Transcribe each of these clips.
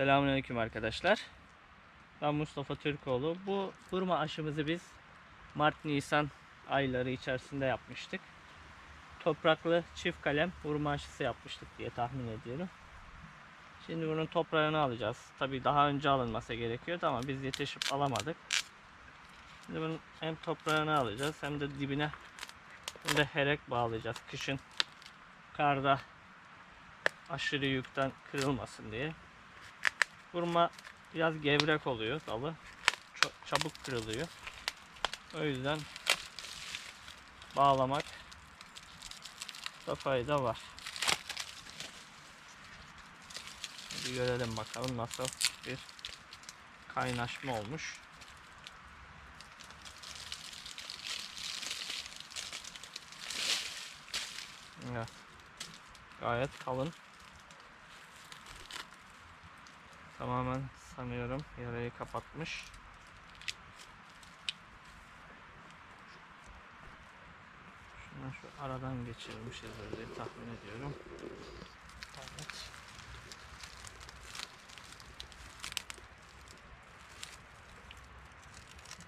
Selamünaleyküm arkadaşlar. Ben Mustafa Türkoğlu. Bu hurma aşımızı biz Mart-Nisan ayları içerisinde yapmıştık. Topraklı çift kalem hurma aşısı yapmıştık diye tahmin ediyorum. Şimdi bunun toprağını alacağız. Tabi daha önce alınması gerekiyordu ama biz yetişip alamadık. Şimdi bunun hem toprağını alacağız hem de dibine bunu da herek bağlayacağız. Kışın karda aşırı yükten kırılmasın diye. Vurma biraz gevrek oluyor dalı. Çok çabuk kırılıyor. O yüzden bağlamak da fayda var. Şimdi görelim bakalım nasıl bir kaynaşma olmuş. Evet. Gayet kalın. Tamamen sanıyorum yarayı kapatmış. Şuna şu aradan geçirmişiz diye tahmin ediyorum. Evet.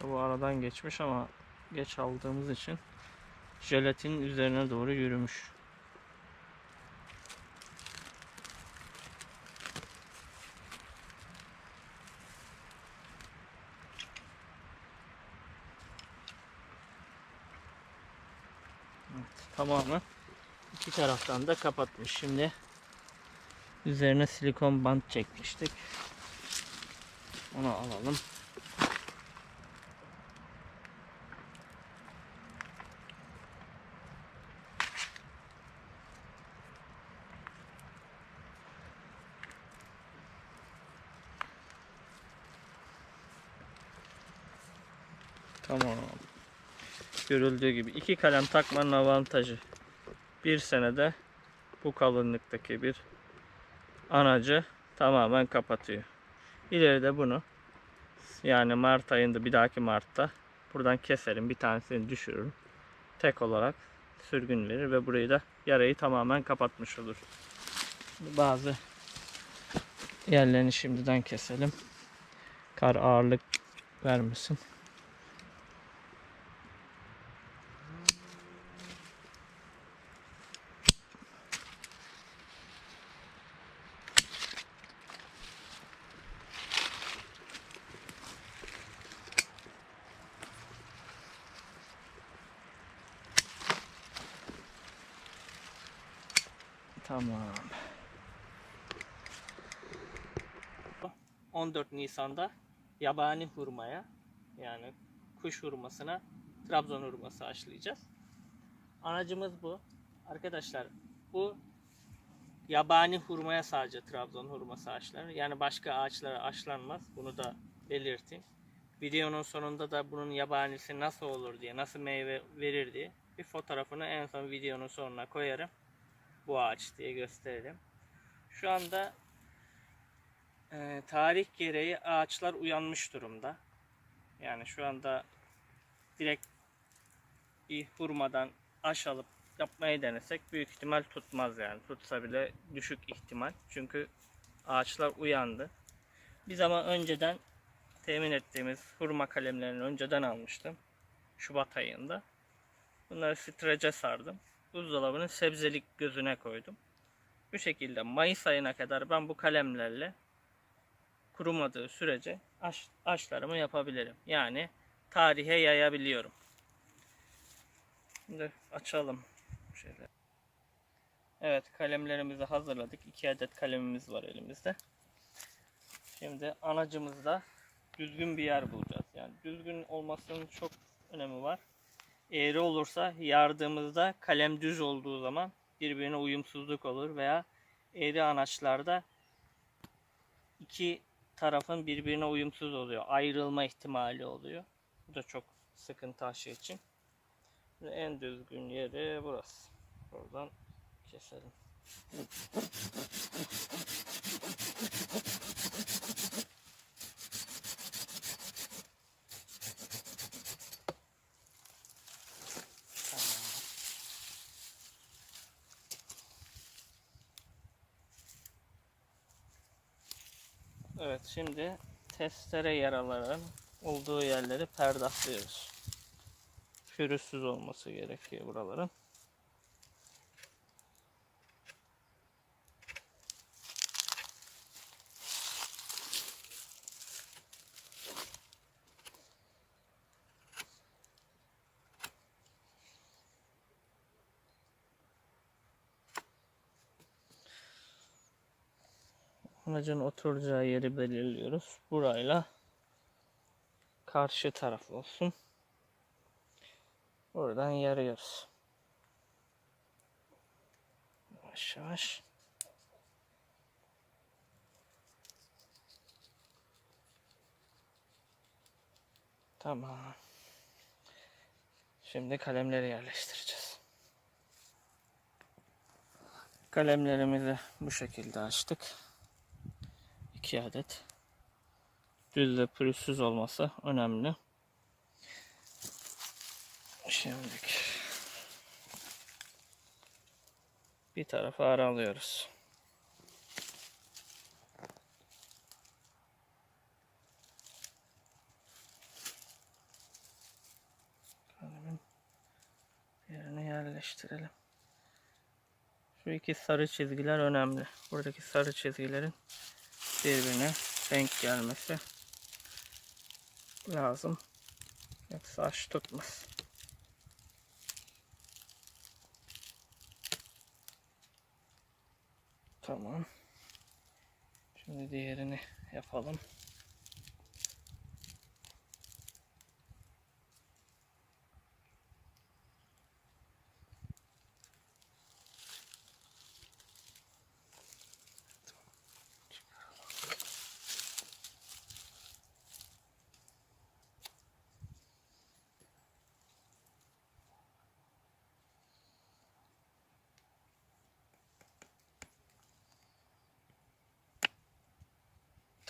Bu aradan geçmiş ama geç aldığımız için jelatinin üzerine doğru yürümüş. Tamamı iki taraftan da kapatmış. Şimdi üzerine silikon bant çekmiştik. Onu alalım. Tamam. Görüldüğü gibi iki kalem takmanın avantajı. Bir senede bu kalınlıktaki bir anacı tamamen kapatıyor. İleride bunu yani Mart ayında bir dahaki Mart'ta buradan keserim bir tanesini düşürürüm. Tek olarak sürgün verir ve burayı da yarayı tamamen kapatmış olur. Bazı yerlerini şimdiden keselim. Kar ağırlık vermesin. Tamam. 14 Nisan'da yabani hurmaya yani kuş hurmasına Trabzon hurması aşılayacağız. Anacımız bu. Arkadaşlar bu yabani hurmaya sadece Trabzon hurması aşılanır. Yani başka ağaçlara aşılanmaz. Bunu da belirteyim. Videonun sonunda da bunun yabanisi nasıl olur diye, nasıl meyve verir diye bir fotoğrafını en son videonun sonuna koyarım bu ağaç diye gösterelim. Şu anda e, tarih gereği ağaçlar uyanmış durumda. Yani şu anda direkt bir hurmadan aş alıp yapmayı denesek büyük ihtimal tutmaz yani. Tutsa bile düşük ihtimal. Çünkü ağaçlar uyandı. Bir zaman önceden temin ettiğimiz hurma kalemlerini önceden almıştım. Şubat ayında. Bunları strece sardım buzdolabının sebzelik gözüne koydum. Bu şekilde Mayıs ayına kadar ben bu kalemlerle kurumadığı sürece aş, aşlarımı yapabilirim. Yani tarihe yayabiliyorum. Şimdi açalım. Şöyle. Evet kalemlerimizi hazırladık. 2 adet kalemimiz var elimizde. Şimdi anacımızda düzgün bir yer bulacağız. Yani düzgün olmasının çok önemi var eğri olursa yardığımızda kalem düz olduğu zaman birbirine uyumsuzluk olur veya eğri anaçlarda iki tarafın birbirine uyumsuz oluyor. Ayrılma ihtimali oluyor. Bu da çok sıkıntı aşı için. En düzgün yeri burası. Buradan keselim. Evet şimdi testere yaraların olduğu yerleri perdahlıyoruz. Pürüzsüz olması gerekiyor buraların. Aracın oturacağı yeri belirliyoruz. Burayla karşı taraf olsun. Buradan yarıyoruz. Yavaş yavaş. Tamam. Şimdi kalemleri yerleştireceğiz. Kalemlerimizi bu şekilde açtık. 2 adet. Düz ve pürüzsüz olması önemli. Şimdilik bir tarafa aralıyoruz. Kalemin yerine yerleştirelim. Şu iki sarı çizgiler önemli. Buradaki sarı çizgilerin birbirine denk gelmesi lazım. Yoksa aş tutmaz. Tamam. Şimdi diğerini yapalım.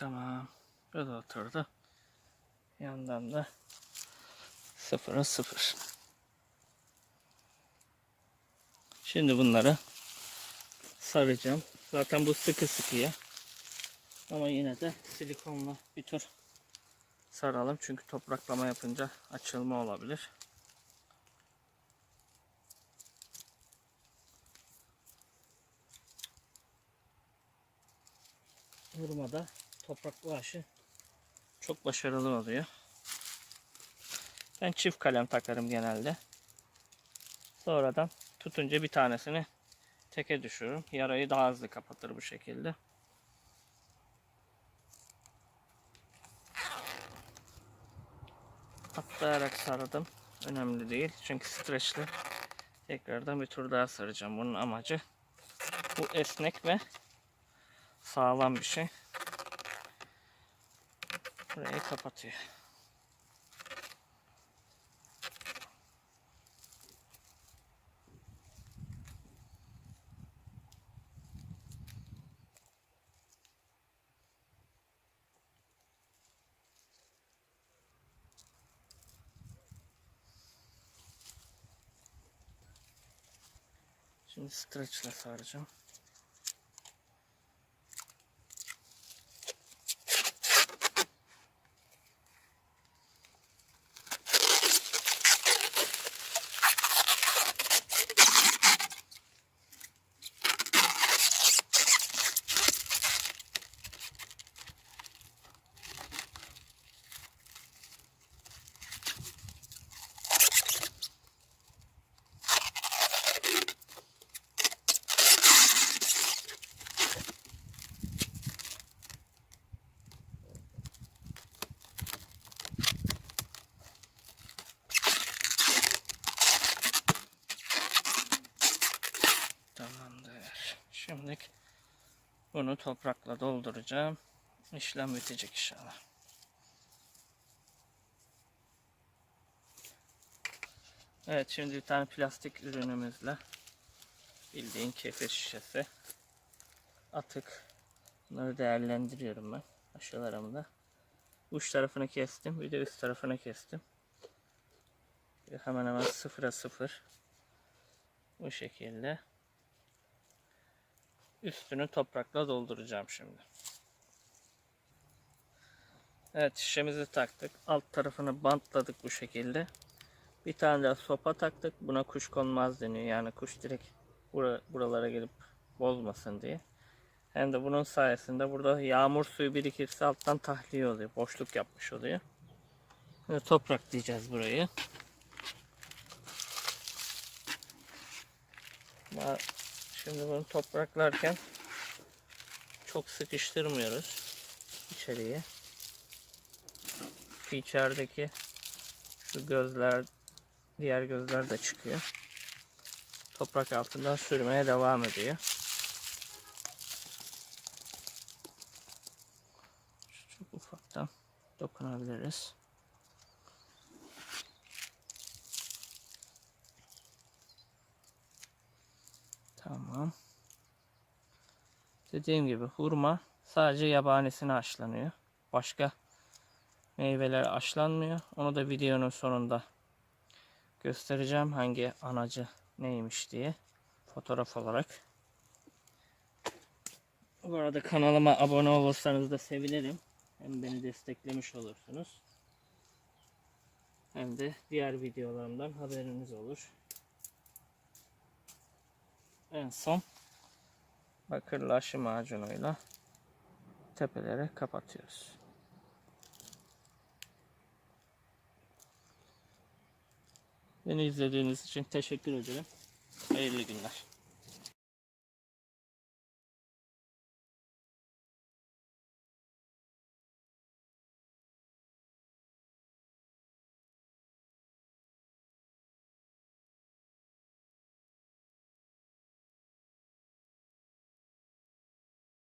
Tamam. Da oturdu. Yandan da sıfıra sıfır. Şimdi bunları saracağım. Zaten bu sıkı sıkıya. Ama yine de silikonla bir tur saralım. Çünkü topraklama yapınca açılma olabilir. Vurmada topraklı aşı çok başarılı oluyor. Ben çift kalem takarım genelde. Sonradan tutunca bir tanesini teke düşürürüm. Yarayı daha hızlı kapatır bu şekilde. Atlayarak sardım. Önemli değil. Çünkü streçli. Tekrardan bir tur daha saracağım. Bunun amacı bu esnek ve sağlam bir şey. Burayı kapatıyor. Şimdi streçle saracağım. Tamamdır. Şimdi bunu toprakla dolduracağım. İşlem bitecek inşallah. Evet şimdi bir tane plastik ürünümüzle bildiğin kefir şişesi atık bunları değerlendiriyorum ben aşılarımda. Uç tarafını kestim bir de üst tarafını kestim. Hemen hemen sıfıra sıfır bu şekilde üstünü toprakla dolduracağım şimdi. Evet şişemizi taktık. Alt tarafını bantladık bu şekilde. Bir tane daha sopa taktık. Buna kuş konmaz deniyor. Yani kuş direkt bura- buralara gelip bozmasın diye. Hem de bunun sayesinde burada yağmur suyu birikirse alttan tahliye oluyor. Boşluk yapmış oluyor. Şimdi toprak diyeceğiz burayı. Ama Şimdi bunu topraklarken çok sıkıştırmıyoruz içeriye. Şu içerideki şu gözler diğer gözler de çıkıyor. Toprak altından sürmeye devam ediyor. Çok ufaktan dokunabiliriz. Tamam. Dediğim gibi hurma sadece yabanesine aşılanıyor. Başka meyveler aşılanmıyor. Onu da videonun sonunda göstereceğim hangi anacı neymiş diye fotoğraf olarak. Bu arada kanalıma abone olursanız da sevinirim. Hem beni desteklemiş olursunuz. Hem de diğer videolarımdan haberiniz olur. En son bakırlı aşı macunuyla tepeleri kapatıyoruz. Beni izlediğiniz için teşekkür ederim. Hayırlı günler.